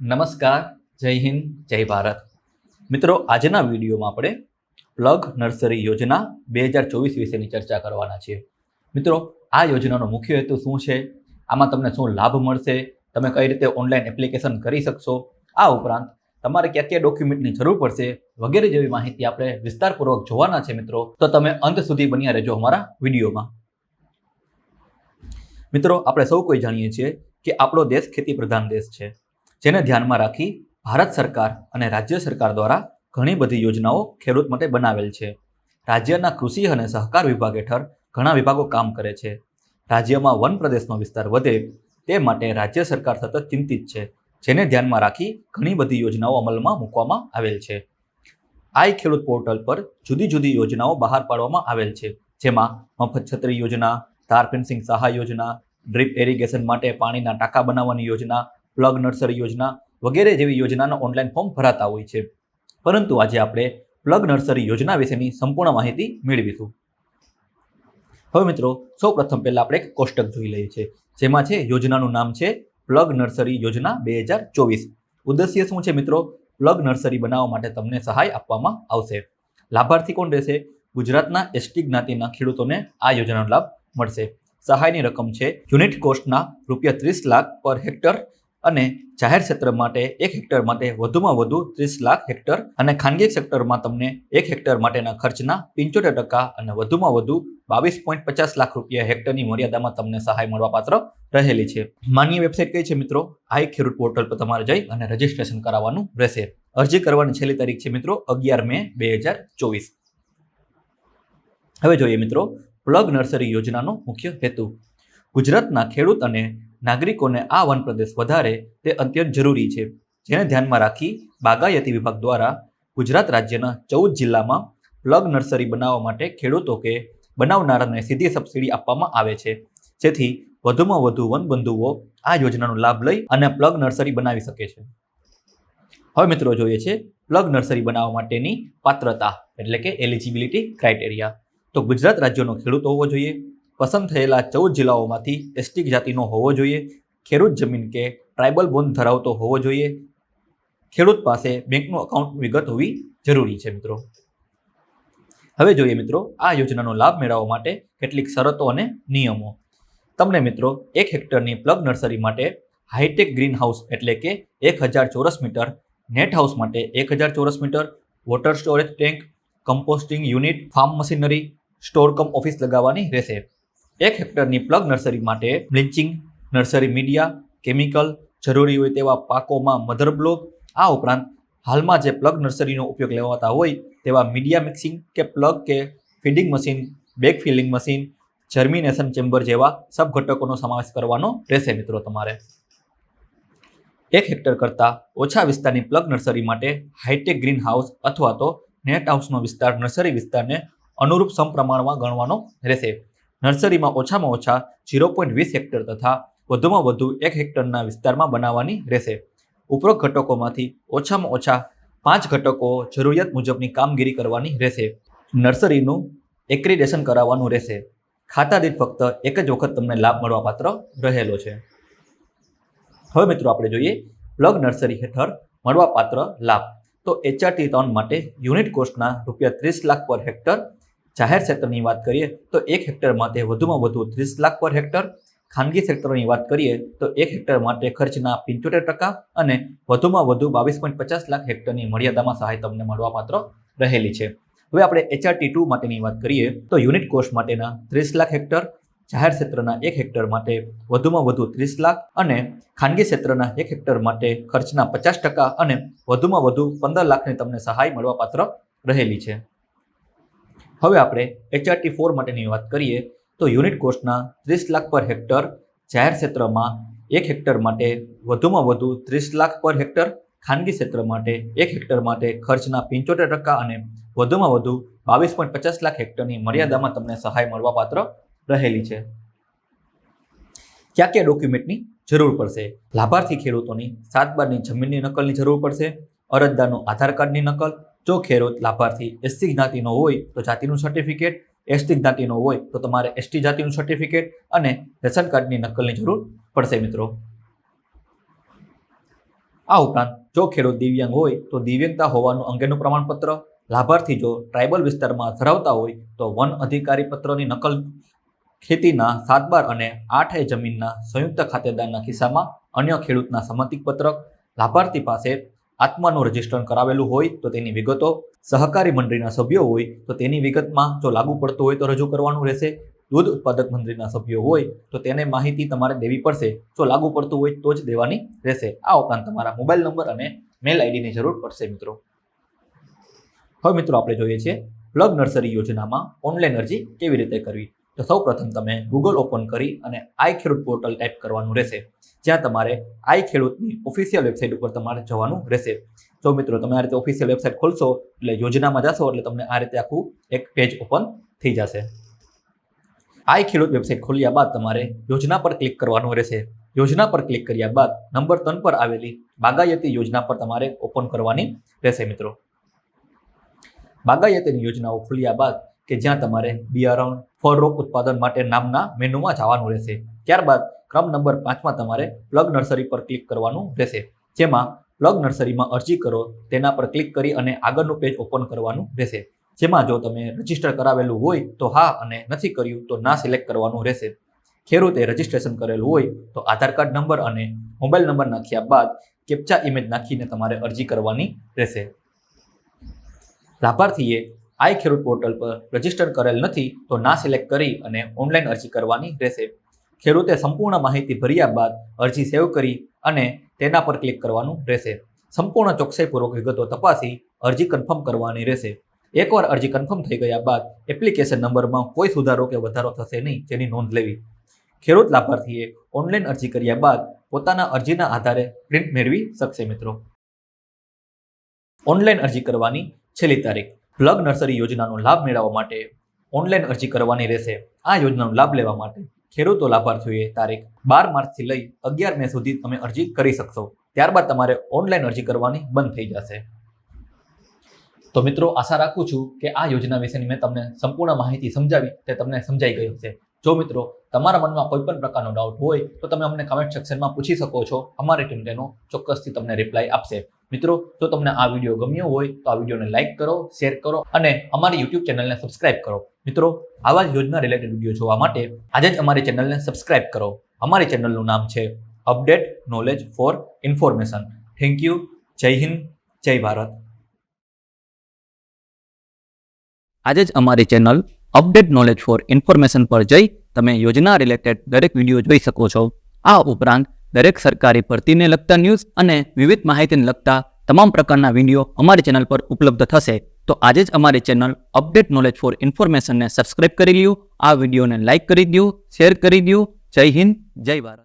નમસ્કાર, જય હિન્દ, જય ભારત. મિત્રો, આજના વિડીયોમાં આપણે પ્લગ નર્સરી યોજના બે હજાર ચોવીસ વિશેની ચર્ચા કરવાના છીએ. મિત્રો, આ યોજનાનો મુખ્ય હેતુ શું છે? આમાં તમને શું લાભ મળશે? તમે કઈ રીતે ઓનલાઈન એપ્લિકેશન કરી શકશો? આ ઉપરાંત તમારે ક્યાં ક્યાં ડોક્યુમેન્ટની જરૂર પડશે? વગેરે જેવી માહિતી આપણે વિસ્તારપૂર્વક જોવાના છે, મિત્રો. તો તમે અંત સુધી બન્યા રહેજો અમારા વિડીયોમાં. મિત્રો, આપણે સૌ કોઈ જાણીએ છીએ કે આપણો દેશ ખેતી પ્રધાન દેશ છે. જેને ધ્યાનમાં રાખી ભારત સરકાર અને રાજ્ય સરકાર દ્વારા ઘણી બધી યોજનાઓ ખેડૂત માટે બનાવેલ છે. રાજ્યના કૃષિ અને સહકાર વિભાગ હેઠળ ઘણા વિભાગો કામ કરે છે. રાજ્યમાં વન પ્રદેશનો વિસ્તાર વધે તે માટે રાજ્ય સરકાર સતત ચિંતિત છે, જેને ધ્યાનમાં રાખી ઘણી બધી યોજનાઓ અમલમાં મૂકવામાં આવેલ છે. આઈ ખેડૂત પોર્ટલ પર જુદી જુદી યોજનાઓ બહાર પાડવામાં આવેલ છે, જેમાં મફત છત્રી યોજના, તાર ફેન્સિંગ સહાય યોજના, ડ્રીપ એરિગેશન માટે પાણીના ટાંકા બનાવવાની યોજના પ્લગ નર્સરી યોજના વગેરે જેવી યોજનાના ઓનલાઈન ફોર્મ ભરાતા હોય છે. પરંતુ આજે આપણે પ્લગ નર્સરી યોજના વિશેની સંપૂર્ણ માહિતી મેળવીશું. હવે મિત્રો સૌ પ્રથમ પહેલાં આપણે એક કોષ્ટક જોઈ લઈએ છીએ, જેમાં છે, યોજનાનું નામ છે પ્લગ નર્સરી યોજના બે હજાર ચોવીસ. ઉદ્દેશ્ય શું છે મિત્રો? પ્લગ નર્સરી બનાવવા માટે તમને સહાય આપવામાં આવશે. લાભાર્થી કોણ રહેશે? ગુજરાતના એસટી જ્ઞાતિના ખેડૂતોને આ યોજનાનો લાભ મળશે. સહાયની રકમ છે, યુનિટ કોસ્ટના રૂપિયા ત્રીસ લાખ પર હેક્ટર અને જાહેર ક્ષેત્ર માટે એક હેક્ટર માટે વધુમાં વધુ ત્રીસ લાખ હેક્ટર અને ખાનગી સેક્ટરમાં તમને એક હેક્ટર માટેના ખર્ચના પંચોતેર ટકા અને વધુમાં વધુ બાવીસ પોઈન્ટ પચાસ લાખ રૂપિયા હેક્ટરની મર્યાદામાં તમને સહાય મળવાપાત્ર રહેલી છે. માન્ય વેબસાઇટ કઈ છે મિત્રો? આઈ ખેડૂત પોર્ટલ પર તમારે જઈ અને રજીસ્ટ્રેશન કરાવવાનું રહેશે. અરજી કરવાની છેલ્લી તારીખ છે મિત્રો અગિયાર મે બે હજાર ચોવીસ. હવે જોઈએ મિત્રો, પ્લગ નર્સરી યોજનાનો મુખ્ય હેતુ. ગુજરાતના ખેડૂત અને નાગરિકોને આ વન પ્રદેશ વધારે તે અત્યંત જરૂરી છે. જેને ધ્યાનમાં રાખી બાગાયતી વિભાગ દ્વારા ગુજરાત રાજ્યના ચૌદ જિલ્લામાં પ્લગ નર્સરી બનાવવા માટે ખેડૂતો કે બનાવનારાને સીધી સબસિડી આપવામાં આવે છે. જેથી વધુમાં વધુ વનબંધુઓ આ યોજનાનો લાભ લઈ અને પ્લગ નર્સરી બનાવી શકે છે. હવે મિત્રો જોઈએ છે પ્લગ નર્સરી બનાવવા માટેની પાત્રતા, એટલે કે એલિજિબિલિટી ક્રાઇટેરિયા તો ગુજરાત રાજ્યનો ખેડૂત હોવો જોઈએ. પસંદ થયેલા ચૌદ જિલ્લાઓમાંથી એસટી જાતિનો હોવો જોઈએ, ખેડૂત જમીન કે ટ્રાઇબલ બોન્ડ ધરાવતો હોવો જોઈએ. ખેડૂત પાસે બેંકનું અકાઉન્ટ વિગત હોવી જરૂરી છે મિત્રો. હવે જોઈએ મિત્રો, આ યોજનાનો લાભ મેળવવા માટે કેટલીક શરતો અને નિયમો. તમને મિત્રો, એક હેક્ટરની પ્લગ નર્સરી માટે હાઈટેક ગ્રીન હાઉસ એટલે કે એક હજાર ચોરસ મીટર, નેટ હાઉસ માટે એક હજાર ચોરસ meter, water storage tank, composting unit, farm machinery store cum office લગાવવાની રહેશે. એક હેક્ટરની પ્લગ નર્સરી માટે બ્લિચિંગ નર્સરી મીડિયા કેમિકલ જરૂરી હોય તેવા પાકોમાં મધર બ્લોક આ ઉપરાંત હાલમાં જે પ્લગ નર્સરીનો ઉપયોગ લેવાતા હોય તેવા મીડિયા મિક્સિંગ કે પ્લગ કે feeding machine bag filling machine germination chamber જેવા સબ ઘટકોનો સમાવેશ કરવાનો રહેશે મિત્રો તમારે. એક હેક્ટર કરતાં ઓછા વિસ્તારની પ્લગ નર્સરી માટે હાઈટેક ગ્રીન હાઉસ અથવા તો નેટ હાઉસનો વિસ્તાર નર્સરી વિસ્તારને અનુરૂપ સમપ્રમાણમાં ગણવાનો રહેશે. નર્સરીમાં ઓછામાં ઓછા ઝીરો પોઈન્ટ વીસ હેક્ટર તથા વધુમાં વધુ એક હેક્ટરના વિસ્તારમાં બનાવવાની રહેશે. ઉપરોક્ત ઘટકોમાંથી ઓછામાં ઓછા પાંચ ઘટકો જરૂરિયાત મુજબની કામગીરી કરવાની રહેશે. નર્સરીનું એક્રિડેશન કરાવવાનું રહેશે. ખાતા દીઠ ફક્ત એક જ વખત તમને લાભ મળવાપાત્ર રહેલો છે. હવે મિત્રો આપણે જોઈએ પ્લગ નર્સરી હેઠળ મળવાપાત્ર લાભ. તો એચઆરટી ત્રણ માટે યુનિટ કોસ્ટના રૂપિયા ત્રીસ લાખ પર હેક્ટર જાહેર ક્ષેત્રની વાત કરીએ તો એક હેક્ટર માટે વધુમાં વધુ ત્રીસ લાખ પર હેક્ટર, ખાનગી સેક્ટરની વાત કરીએ તો એક હેક્ટર માટે ખર્ચના પંચોતેર ટકા અને વધુમાં વધુ બાવીસ પોઈન્ટ પચાસ લાખ હેક્ટરની મર્યાદામાં સહાય તમને મળવાપાત્ર રહેલી છે. હવે આપણે એચઆરટી ટુ માટેની વાત કરીએ તો યુનિટ કોસ્ટ માટેના ત્રીસ લાખ હેક્ટર, જાહેર ક્ષેત્રના એક હેક્ટર માટે વધુમાં વધુ ત્રીસ લાખ અને ખાનગી ક્ષેત્રના એક હેક્ટર માટે ખર્ચના પચાસ ટકા અને વધુમાં વધુ પંદર લાખની તમને સહાય મળવાપાત્ર રહેલી છે. હવે આપણે એચઆરટી ફોર માટેની વાત કરીએ તો યુનિટ કોસ્ટના ત્રીસ લાખ પર હેક્ટર, જાહેર ક્ષેત્રમાં એક હેક્ટર માટે વધુમાં વધુ ત્રીસ લાખ પર હેક્ટર, ખાનગી ક્ષેત્ર માટે એક હેક્ટર માટે ખર્ચના પંચોતેર ટકા અને વધુમાં વધુ બાવીસ પોઈન્ટ પચાસ લાખ હેક્ટરની મર્યાદામાં તમને સહાય મળવાપાત્ર રહેલી છે. ક્યાં ક્યાં ડોક્યુમેન્ટની જરૂર પડશે? લાભાર્થી ખેડૂતોની સાત બારની જમીનની નકલની જરૂર પડશે, અરજદારનું આધાર કાર્ડની નકલ જો ખેડૂત લાભાર્થી એસસી જ્ઞાતિનો હોય તો જાતિનું સર્ટિફિકેટ એસટી જ્ઞાતિનો હોય તો તમારે એસટી જાતિનું સર્ટિફિકેટ અને રેશન કાર્ડની નકલની જરૂર પડશે મિત્રો. આ ઉપરાંત જો ખેડૂત દિવ્યાંગ હોય તો દિવ્યાંગતા હોવાનું અંગેનું પ્રમાણપત્ર, લાભાર્થી જો ટ્રાઇબલ વિસ્તારમાં ધરાવતા હોય તો વન અધિકારી પત્રની નકલ ખેતીના સાત બાર અને આઠ એ જમીનના સંયુક્ત ખાતેદારના કિસ્સામાં અન્ય ખેડૂતના સંમતિ પત્રક લાભાર્થી પાસે આત્માનું રજીસ્ટ્રેશન કરાવેલું હોય તો તેની વિગતો સહકારી મંડળીના સભ્યો હોય તો તેની વિગતમાં જો લાગુ પડતું હોય તો રજૂ કરવાનું રહેશે. દૂધ ઉત્પાદક મંડળીના સભ્યો હોય તો તેને માહિતી તમારે દેવી પડશે. જો લાગુ પડતું હોય તો જ દેવાની રહેશે. આ ઉપરાંત તમારા મોબાઈલ નંબર અને મેલ આઈડીની જરૂર પડશે મિત્રો. હવે મિત્રો આપણે જોઈએ છીએ પ્લગ નર્સરી યોજનામાં ઓનલાઈન અરજી કેવી રીતે કરવી? તો સૌ પ્રથમ તમે ગૂગલ ઓપન કરી અને આઈ ખેડૂત પોર્ટલ ટાઈપ કરવાનું રહેશે. જ્યાં તમારે આઈ ખેડૂતની ઓફિશિયલ વેબસાઇટ ઉપર તમારે જવાનું રહેશે. તો મિત્રો તમે આ રીતે ઓફિશિયલ વેબસાઇટ ખોલશો એટલે યોજનામાં જશો એટલે તમને આ રીતે આખું એક પેજ ઓપન થઈ જશે. આઈ ખેડૂત વેબસાઇટ ખોલ્યા બાદ તમારે યોજના પર ક્લિક કરવાનું રહેશે. યોજના પર ક્લિક કર્યા બાદ નંબર ત્રણ પર આવેલી બાગાયતી યોજના પર તમારે ઓપન કરવાની રહેશે મિત્રો. બાગાયતીની યોજનાઓ ખોલ્યા બાદ કે જ્યાં તમારે બિયારણ ફળ રોપ ઉત્પાદન માટે નામના મેનુમાં જવાનું રહેશે. ત્યારબાદ ક્રમ નંબર પાંચમાં તમારે પ્લગ નર્સરી પર ક્લિક કરવાનું રહેશે. જેમાં પ્લગ નર્સરીમાં અરજી કરો, તેના પર ક્લિક કરી અને આગળનું પેજ ઓપન કરવાનું રહેશે. જેમાં જો તમે રજિસ્ટર કરાવેલું હોય તો હા અને નથી કર્યું તો ના સિલેક્ટ કરવાનું રહેશે. ખેડૂતે રજીસ્ટ્રેશન કરેલું હોય તો આધાર કાર્ડ નંબર અને મોબાઈલ નંબર નાખ્યા બાદ કેપ્ચા ઇમેજ નાખીને તમારે અરજી કરવાની રહેશે. લાભાર્થીએ આઈ ખેડૂત પોર્ટલ પર રજિસ્ટર કરેલ નથી તો ના સિલેક્ટ કરી અને ઓનલાઈન અરજી કરવાની રહેશે. ખેડૂતે સંપૂર્ણ માહિતી ભર્યા બાદ અરજી સેવ કરી અને તેના પર ક્લિક કરવાનું રહેશે. સંપૂર્ણ ચોકસાઈપૂર્વક વિગતો તપાસી અરજી કન્ફર્મ કરવાની રહેશે. એકવાર અરજી કન્ફર્મ થઈ ગયા બાદ એપ્લિકેશન નંબરમાં કોઈ સુધારો કે વધારો થશે નહીં જેની નોંધ લેવી. ખેડૂત લાભાર્થીએ ઓનલાઈન અરજી કર્યા બાદ પોતાના અરજીના આધારે પ્રિન્ટ મેળવી શકશે મિત્રો. ઓનલાઈન અરજી કરવાની છેલ્લી તારીખ. પ્લગ નર્સરી યોજનાનો લાભ મેળવવા માટે ઓનલાઈન અરજી કરવાની રહેશે. આ યોજનાનો લાભ લેવા માટે ખેડૂતો લાભાર્થીઓએ તારીખ બાર માર્ચથી લઈ અગિયાર મે સુધી તમે અરજી કરી શકશો. ત્યારબાદ તમારે ઓનલાઈન અરજી કરવાની બંધ થઈ જશે. તો મિત્રો, આશા રાખું છું કે આ યોજના વિશેની મેં તમને સંપૂર્ણ માહિતી સમજાવી તે તમને સમજાઈ ગઈ હશે. જો મિત્રો, તમારા મનમાં કોઈ પણ પ્રકારનો ડાઉટ હોય, તો તમે અમને કમેન્ટ સેક્શનમાં પૂછી શકો છો. અમારી ટીમ તેનો ચોક્કસથી તમને રિપ્લાય આપશે. મિત્રો, જો તમને આ વીડિયો ગમ્યો હોય, તો આ વિડીયોને લાઇક કરો શેર કરો અને અમારી યુટ્યુબ ચેનલને સબસ્ક્રાઇબ કરો. મિત્રો, આવા જ યોજના રિલેટેડ વીડિયો જોવા માટે આજે જ અમારી ચેનલને સબસ્ક્રાઇબ કરો. અમારી ચેનલનું નામ છે update knowledge for information thank you જય હિન્દ, જય ભારત. આજે જ અમારી channel update knowledge for information પર જઈ તમે યોજના રિલેટેડ દરેક વીડિયો જોઈ શકો છો. આ ઉપરાંત દરેક સરકારી ભરતીને લગતા ન્યૂઝ અને વિવિધ માહિતીને લગતા તમામ પ્રકારના વીડિયો અમારી ચેનલ પર ઉપલબ્ધ થશે. તો આજે જ અમારી ચેનલ અપડેટ નોલેજ ફોર ઇન્ફોર્મેશનને સબસ્ક્રાઇબ કરી લ્યો. આ વિડીયોને લાઇક કરી દો શેર કરી દો જય હિન્દ, જય ભારત.